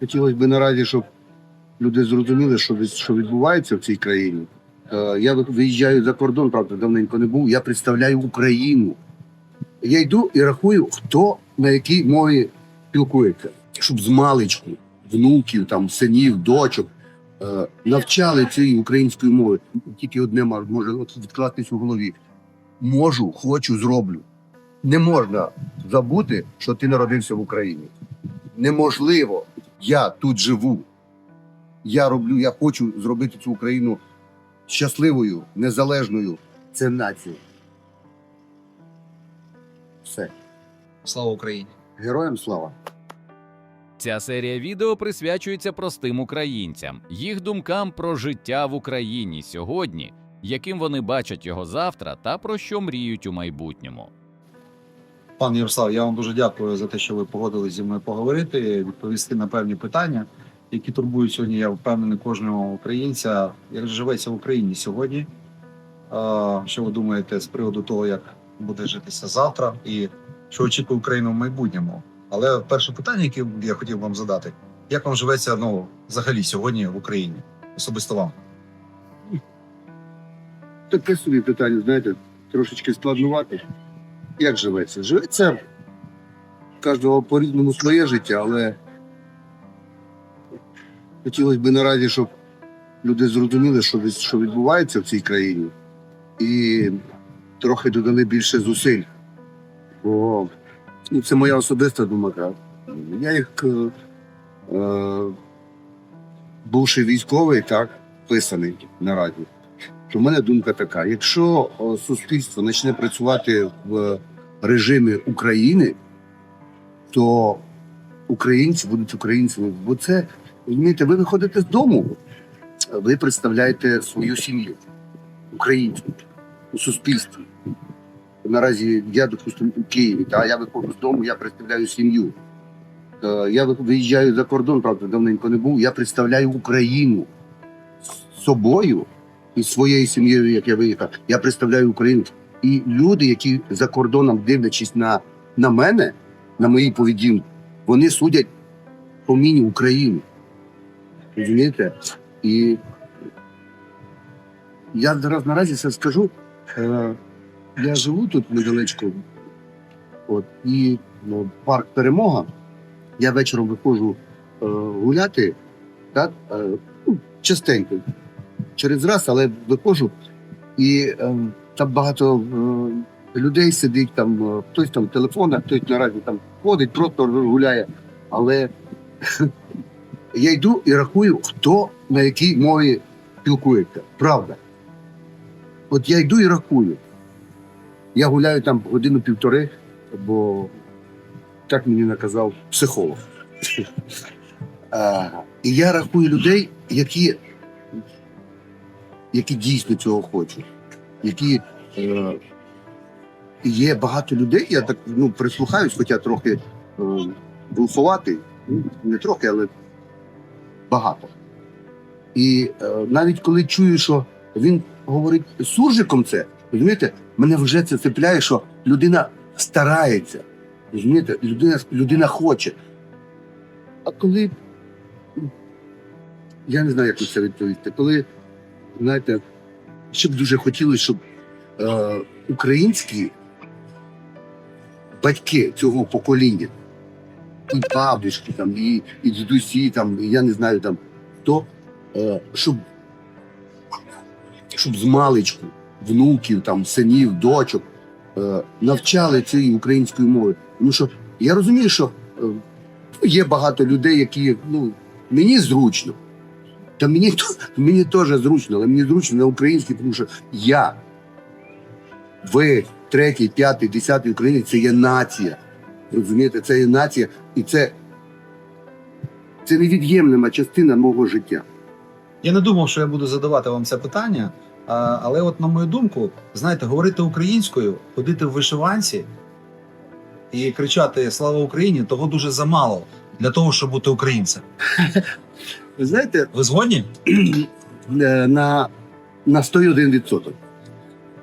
Хотілося б наразі, щоб люди зрозуміли, що, відбувається в цій країні. Е, Я виїжджаю за кордон, правда, давненько не був. Я представляю Україну. Я йду і рахую, хто на якій мові спілкується. Щоб з маличку, внуків, там, синів, дочок е, навчали цієї української мови. Тільки одне може відкластись у голові. Можу, хочу, зроблю. Не можна забути, що ти народився в Україні. Неможливо. Я тут живу. Я роблю, я хочу зробити цю Україну щасливою, незалежною. Це нація. Все. Слава Україні! Героям слава. Ця серія відео присвячується простим українцям, їх думкам про життя в Україні сьогодні, яким вони бачать його завтра та про що мріють у майбутньому. Пан Ярослав, я вам дуже дякую за те, що ви погодились зі мною поговорити, відповісти на певні питання, які турбують сьогодні. Я впевнений кожного українця, як живеться в Україні сьогодні. Що ви думаєте з приводу того, як буде житися завтра, і що очікує Україна в майбутньому? Але перше питання, яке я хотів вам задати: як вам живеться ну, взагалі сьогодні в Україні? Особисто вам? Таке собі питання, знаєте, трошечки складнувати. Як живеться? Живеться кожного по-різному своє життя, але хотілося б наразі, щоб люди зрозуміли, що, що відбувається в цій країні, і трохи додали більше зусиль. Бо ну, це моя особиста думка. Я як е, е, бувший військовий, так, писаний наразі що в мене думка така: якщо суспільство почне працювати в режимі України, то українці будуть українцями. Бо це, розумієте, ви виходите з дому, ви представляєте свою сім'ю українську у суспільстві. Наразі я, допустимо, у Києві, та я виходжу з дому, я представляю сім'ю. Е, Я виїжджаю за кордон, правда, давненько не був. Я представляю Україну з собою і своєю сім'єю, як я виїхав, я представляю Україну. І люди, які за кордоном дивлячись на, на мене, на мої поведінки, вони судять по мені Україну. Розумієте? І я зараз наразі це скажу. Е, я живу тут недалечко. От, і ну, парк Перемога. Я вечором виходжу е, гуляти, так, е, ну, частенько через раз, але виходжу, і е, там багато е, людей сидить, там е, хтось там в телефонах, хтось наразі там ходить, просто гуляє. Але я йду і рахую, хто на якій мові спілкується. Правда. От я йду і рахую. Я гуляю там годину-півтори, бо так мені наказав психолог. А, і я рахую людей, які які дійсно цього хочуть, які е, є багато людей. Я так ну прислухаюсь, хоча трохи е, глуховатий, ну, не трохи, але багато. І е, навіть коли чую, що він говорить суржиком це, розумієте, мене вже це цепляє, що людина старається. Розумієте, людина, людина хоче. А коли я не знаю, як на це відповісти, коли знаєте, щоб дуже хотілося, щоб е, українські батьки цього покоління, і бабушки, там, і, і дідусі, там, і я не знаю там хто, е, щоб, щоб з маличку, внуків, там, синів, дочок е, навчали цієї української мови. Тому що я розумію, що е, є багато людей, які ну, мені зручно. Та мені, мені теж зручно, але мені зручно на українській, тому що я, ви, третій, п'ятий, десятий українець, це є нація. Розумієте, це є нація, і це, це невід'ємна частина мого життя. Я не думав, що я буду задавати вам це питання, але, от, на мою думку, знаєте, говорити українською, ходити в вишиванці і кричати Слава Україні того дуже замало для того, щоб бути українцем. Ви знаєте, Ви згодні? е, на, на 101%.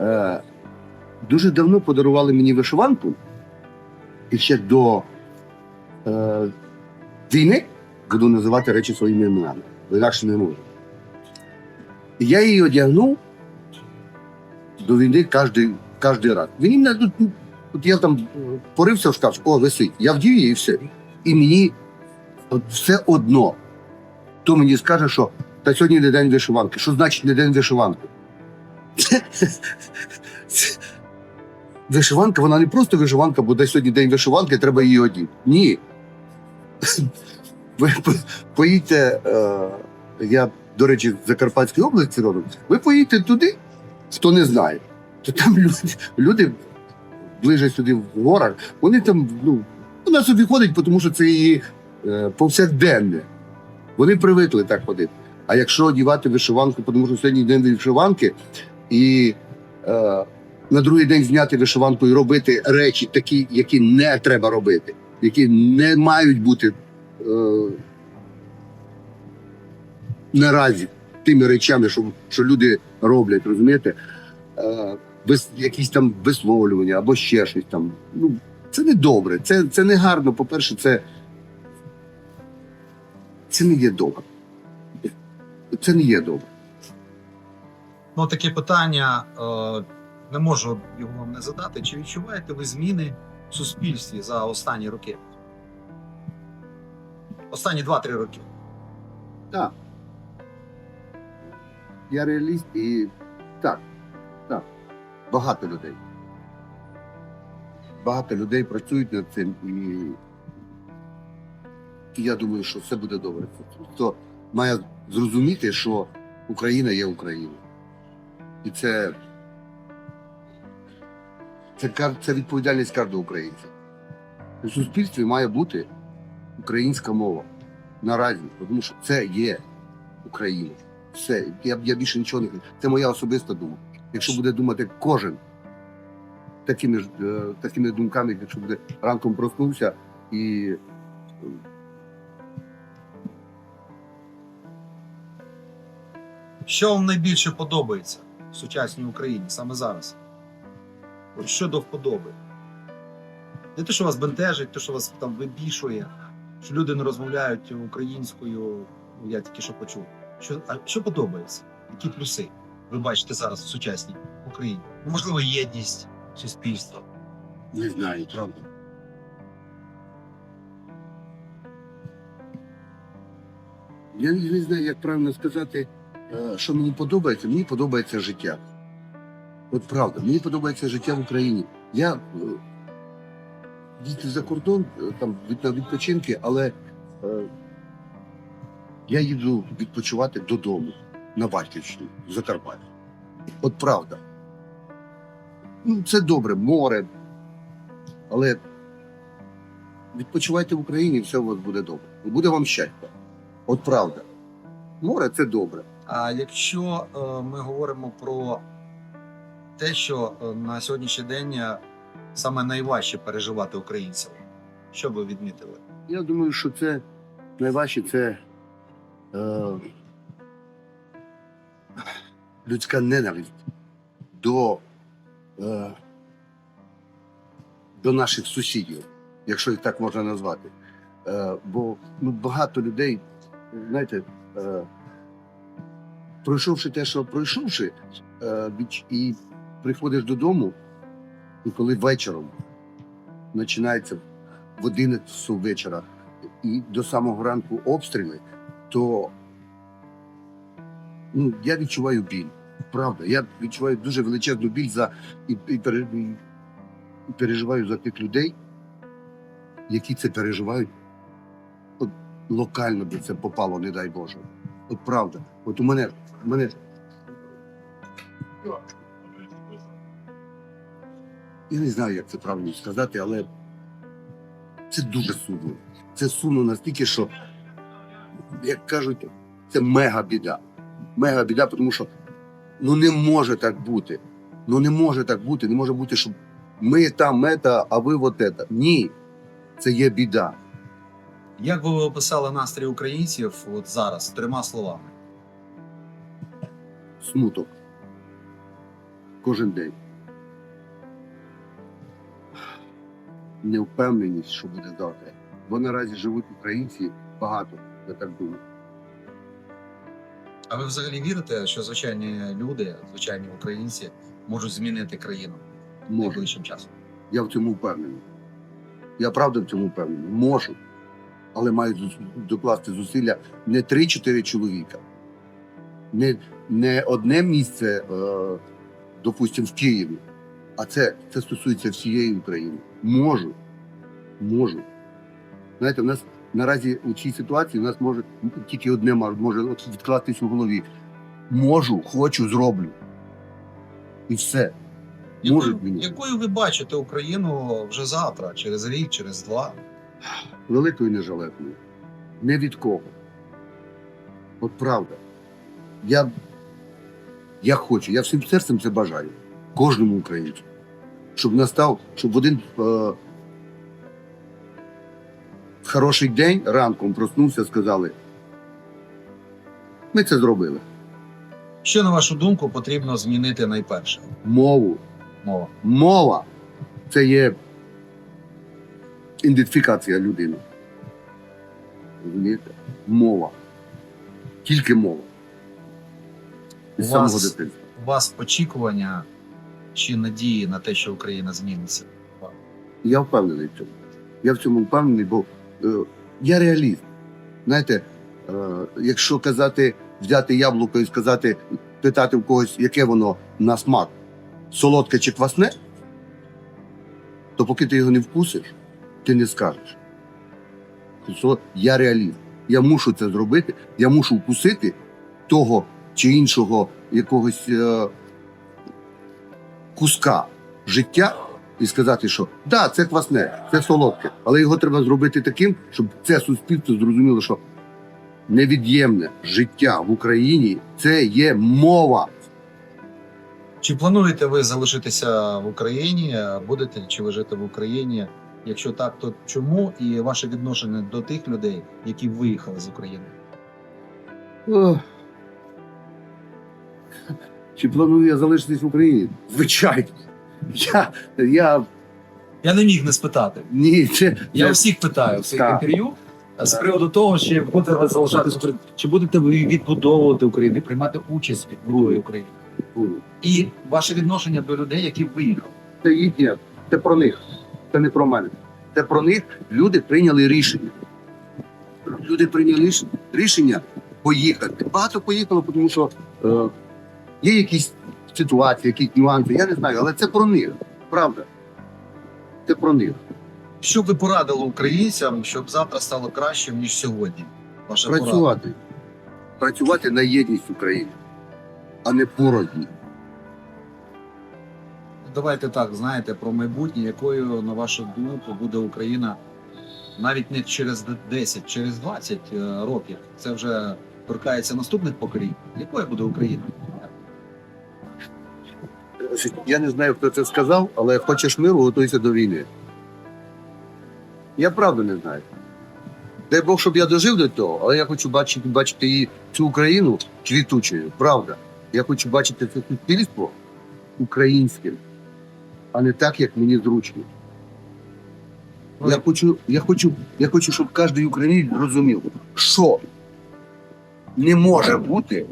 Е, дуже давно подарували мені вишиванку, і ще до е, війни буду називати речі своїми іменами. бо Інакше не можу. Я її одягнув до війни кожен, кожен раз. Він тут, от я там порився в шкаф, о, висить. Я вдів її і все. І мені от все одно. Хто мені скаже, що та сьогодні не день вишиванки. Що значить не день вишиванки? Вишиванка, вона не просто вишиванка, бо десь сьогодні день вишиванки, треба її одіти. Ні. Ви поїдьте, е, я, до речі, в Закарпатській області родом, ви поїдьте туди, хто не знає, то там люди, люди ближе сюди в горах, вони там, ну, вона собі ходить, тому що це її е, повсякденне. Вони привикли так ходити. А якщо одівати вишиванку, тому що сьогодні день вишиванки, і е, на другий день зняти вишиванку і робити речі такі, які не треба робити, які не мають бути е, наразі тими речами, що, що люди роблять, розумієте? Е, без якісь там висловлювання або ще щось там. Ну, це не добре, це, це не гарно. По-перше, це, це не є добре. Це не є добре. Ну, таке питання е, не можу його вам не задати. Чи відчуваєте ви зміни в суспільстві за останні роки? Останні 2-3 роки. Так. Я реаліст і так, так. Багато людей. Багато людей працюють над цим і, і я думаю, що все буде добре. Хто має зрозуміти, що Україна є Україна. І це, це, це відповідальність кожного українця. У суспільстві має бути українська мова наразі, тому що це є Україна. Все, я, я більше нічого не кажу. Це моя особиста думка. Якщо буде думати кожен такими, е, такими думками, якщо буде ранком проснувся і Що вам найбільше подобається в сучасній Україні саме зараз? Що до вподоби? Не те, що вас бентежить, те, що вас там вибішує, що люди не розмовляють українською, ну, я тільки що почув. Що, а що подобається? Які плюси ви бачите зараз в сучасній Україні? Ну, Можливо, єдність суспільства. не знаю, правда. Я не знаю, як правильно сказати, що мені подобається. Мені подобається життя. От правда, мені подобається життя в Україні. Я е, їздив за кордон е, там на відпочинки, але е, я їду відпочивати додому на Батьківщину, в Закарпаття. От правда. Ну, це добре, море. Але відпочивайте в Україні, і все у вас буде добре. Буде вам щастя. От правда. Море це добре. А якщо е, ми говоримо про те, що е, на сьогоднішній день е, саме найважче переживати українцям, що ви відмітили? Я думаю, що це найважче це е, людська ненависть до, е, до наших сусідів, якщо їх так можна назвати. Е, бо ну, багато людей, знаєте, е, пройшовши те, що пройшовши, е, і приходиш додому, і коли вечором починається в 11 вечора і до самого ранку обстріли, то ну, я відчуваю біль. Правда, я відчуваю дуже величезну біль за і, і, і, переживаю за тих людей, які це переживають. От локально би це попало, не дай Боже. От правда. От у мене, мене я не знаю, як це правильно сказати, але це дуже сумно. Це сумно настільки, що, як кажуть, це мега біда. Мега біда, тому що ну не може так бути. Ну не може так бути. Не може бути, щоб ми там мета, а ви вот это. Ні. Це є біда. Як би ви описали настрій українців от зараз трьома словами? Смуток. Кожен день. Невпевненість, що буде завтра. Бо наразі живуть українці багато Я так думаю. А ви взагалі вірите, що звичайні люди, звичайні українці, можуть змінити країну Можу. найближчим часом? Я в цьому впевнений. Я правда в цьому впевнений. Можу. Але мають докласти зусилля не 3-4 чоловіка. Не, не одне місце, е, допустимо, в Києві. А це, це стосується всієї України. Можу. Можу. Знаєте, в нас наразі у цій ситуації у нас може тільки одне може відкластись у голові. Можу, хочу, зроблю. І все. Можуть Якою, мені. якою ви бачите Україну вже завтра, через рік, через два? великою нежалетною. Не від кого. От правда. Я, я хочу, я всім серцем це бажаю. Кожному українцю. Щоб настав, щоб в один е, хороший день ранком проснувся, сказали. Ми це зробили. Що, на вашу думку, потрібно змінити найперше? Мову. Мова. Мова це є ідентифікація людини. Розумієте? Мова. Тільки мова. У вас- У вас очікування чи надії на те, що Україна зміниться? Я впевнений в цьому. Я в цьому впевнений, бо е, я реаліст. Знаєте, е, якщо казати, взяти яблуко і сказати, питати в когось, яке воно на смак, солодке чи квасне, то поки ти його не вкусиш, ти не скажеш. Тобто Я реаліст. Я мушу це зробити, я мушу вкусити того чи іншого якогось е, куска життя і сказати, що да, це квасне, це солодке, але його треба зробити таким, щоб це суспільство зрозуміло, що невід'ємне життя в Україні це є мова. Чи плануєте ви залишитися в Україні? Будете чи ви жити в Україні? Якщо так, то чому і ваше відношення до тих людей, які виїхали з України? Чи планую я залишитись в Україні? Звичайно. Я, я Я не міг не спитати. ні, це, Я всіх питаю в цих інтерв'ю з приводу того, чи будете залишатися в Україні, чи будете ви відбудовувати Україну, приймати участь в відбудові України, і ваше відношення до людей, які виїхали. це їхнє, це про них. Це не про мене. Це про них люди прийняли рішення. Люди прийняли рішення поїхати. Багато поїхало, тому що е, є якісь ситуації, якісь нюанси, я не знаю, але це про них. Правда. Це про них. Що ви порадили українцям, щоб завтра стало кращим ніж сьогодні? Ваша порада. Працювати. Працювати на єдність України, а не порожні. Давайте так, знаєте, про майбутнє, якою, на вашу думку, буде Україна навіть не через 10, через 20 е, років. Це вже торкається наступних поколінь. Якою буде Україна? Я не знаю, хто це сказав, але хочеш миру, готуйся до війни. Я правда не знаю. Дай Бог, щоб я дожив до того, але я хочу бачити, бачити її, цю Україну квітучою. Правда. Я хочу бачити це суспільство українським, а не так, як мені зручно. Я хочу, я хочу, я хочу, щоб кожен українець зрозумів, що не може бути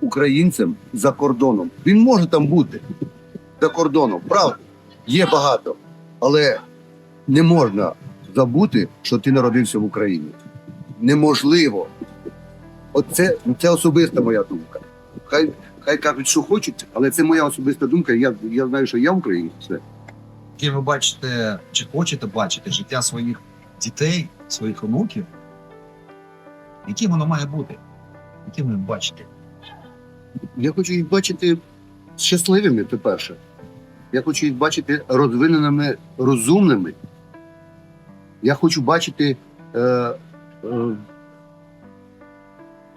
українцем за кордоном. Він може там бути за кордоном, правда, є багато. Але не можна забути, що ти народився в Україні. Неможливо. Оце це особиста моя думка. Хай, хай кажуть, що хочуть, але це моя особиста думка. Я, я знаю, що я українець. Все. Яким ви бачите, чи хочете бачити життя своїх дітей, своїх онуків? Яким воно має бути? Яким ви бачите? Я хочу їх бачити щасливими, по-перше. Я хочу їх бачити розвиненими, розумними. Я хочу бачити е, е,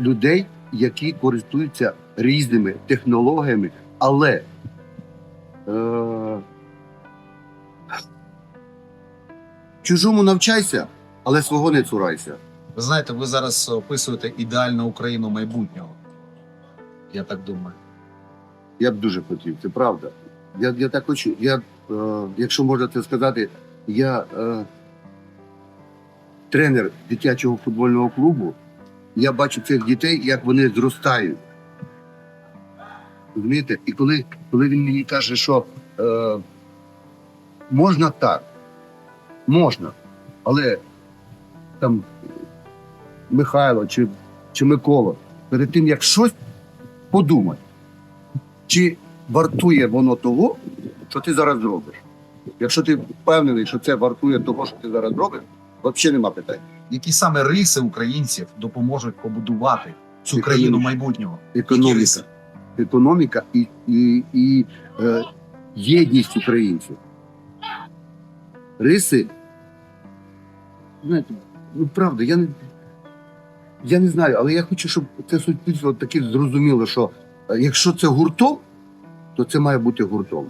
людей, які користуються різними технологіями, але е, чужому навчайся, але свого не цурайся. Ви знаєте, ви зараз описуєте ідеальну Україну майбутнього. Я так думаю. Я б дуже хотів, це правда. Я, я так хочу. Я, е, якщо можна це сказати, я е, тренер дитячого футбольного клубу, я бачу цих дітей, як вони зростають. Розумієте? І коли, коли він мені каже, що е, можна так, можна, але там Михайло чи, чи Микола, перед тим як щось подумати, чи вартує воно того, що ти зараз робиш. Якщо ти впевнений, що це вартує того, що ти зараз робиш, взагалі нема питань. Які саме риси українців допоможуть побудувати цю Економіка. країну майбутнього? Економіка. Економіка і, і, і е, єдність українців. Риси. Знаєте, ну правда, я не, я не знаю, але я хочу, щоб це суспільство таке зрозуміло, що е, якщо це гуртом, то це має бути гуртом.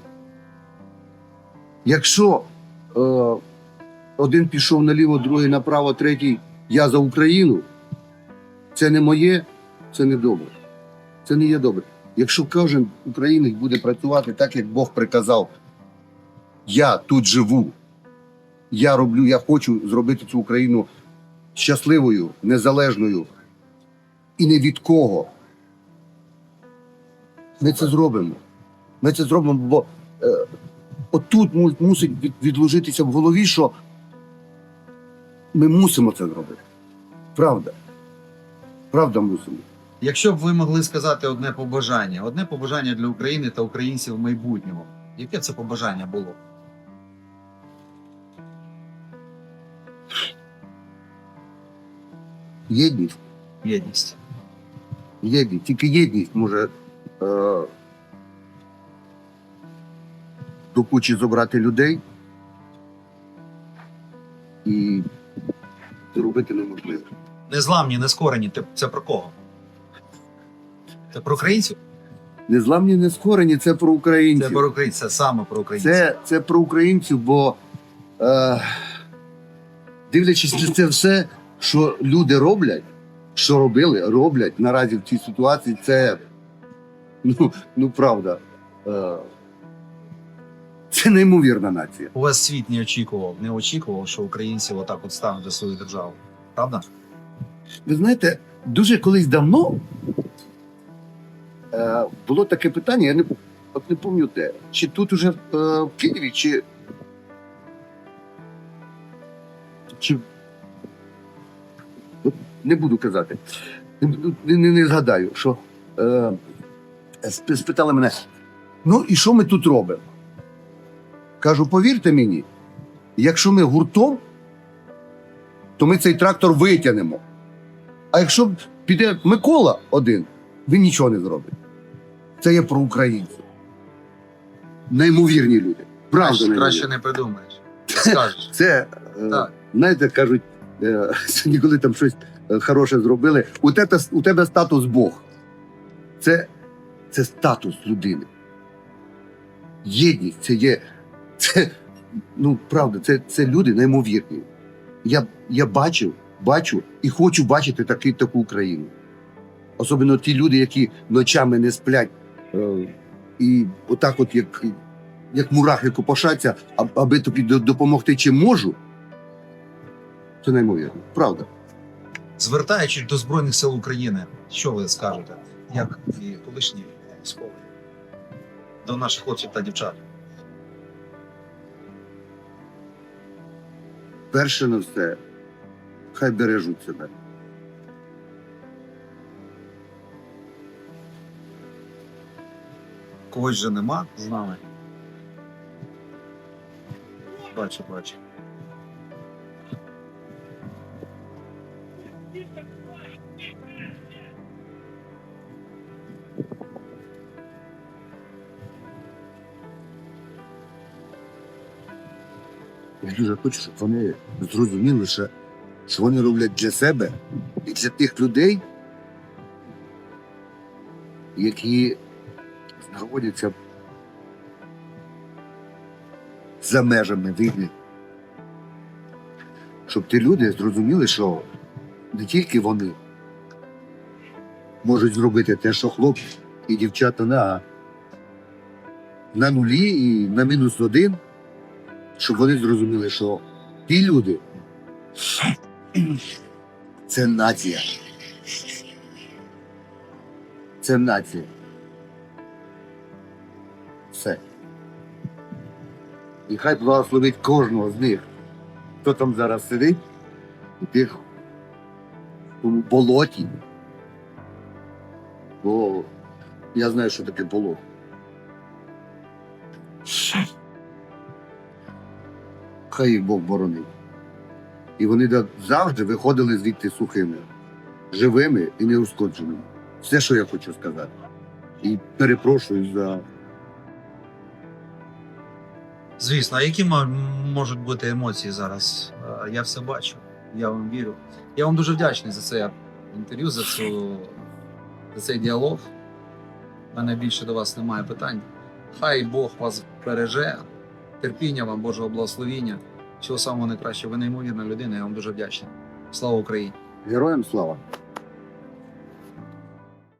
Якщо е, один пішов наліво, другий направо, третій я за Україну, це не моє, це не добре. Це не є добре. Якщо кожен українець буде працювати так, як Бог приказав, я тут живу, я роблю, я хочу зробити цю Україну щасливою, незалежною і не від кого. Ми це зробимо. Ми це зробимо, бо е, отут мусить від, відложитися в голові, що ми мусимо це зробити. Правда. Правда мусимо. Якщо б ви могли сказати одне побажання, одне побажання для України та українців майбутнього, яке це побажання було? Єдність. Єдність. Єдність. Тільки єдність може е, до кучі зібрати людей і зробити неможливе. Незламні, нескорені. Ти- Це про кого? Це про українців? Незламні не скорені, це про українців. Це про українців. Це саме про українців. Це, це про українців, бо е, дивлячись на це все, що люди роблять, що робили, роблять наразі в цій ситуації, це ну, ну правда. Е, це неймовірна нація. У вас світ не очікував, не очікував, що українці отак от стануть за свою державу. Правда? Ви знаєте, дуже колись давно е, було таке питання, я не, от не пам'ятаю де. Чи тут уже е, в Києві, чи. чи не буду казати. Не, не, не згадаю, що е, спитали мене: ну і що ми тут робимо? Кажу, повірте мені, якщо ми гуртом, то ми цей трактор витягнемо. А якщо піде Микола один, він нічого не зробить. Це є про українців. Неймовірні люди. Правда, краще, краще не придумаєш. Це, е, Так. знаєте, кажуть, е, коли там щось хороше зробили, у тебе, у тебе статус Бог. Це, це статус людини. Єдність це є. Це, ну, правда, це, це люди неймовірні. Я, я бачив, бачу і хочу бачити таки, таку Україну. Особливо ті люди, які ночами не сплять. Е, і отак, от як, як мурахи копошаться, аби тобі допомогти чим можу. Це неймовірно. Правда. Звертаючись до Збройних сил України, що ви скажете, як і колишні військові, до наших хлопців та дівчат? Перше на все, хай бережуть себе. Когось же нема з нами. Бачу, бачу. Дуже хочу, щоб вони зрозуміли, що, що вони роблять для себе і для тих людей, які знаходяться за межами війни. Щоб ті люди зрозуміли, що не тільки вони можуть зробити те, що хлопці і дівчата на, на нулі і на мінус один щоб вони зрозуміли, що ті люди, Це нація. Це нація. Все. І хай благословить кожного з них, хто там зараз сидить, у тих у болоті. Бо я знаю, що таке болото. Хай їх Бог боронив. І вони завжди виходили звідти сухими, живими і неушкодженими. Все, що я хочу сказати. І перепрошую за Звісно, а які можуть бути емоції зараз? Е, Я все бачу, я вам вірю. Я вам дуже вдячний за це інтерв'ю, за, цю, за цей діалог. У мене більше до вас немає питань. Хай Бог вас береже, терпіння вам, Божого благословіння. Всього самого найкращого. Ви неймовірна людина, я вам дуже вдячний. Слава Україні! героям слава.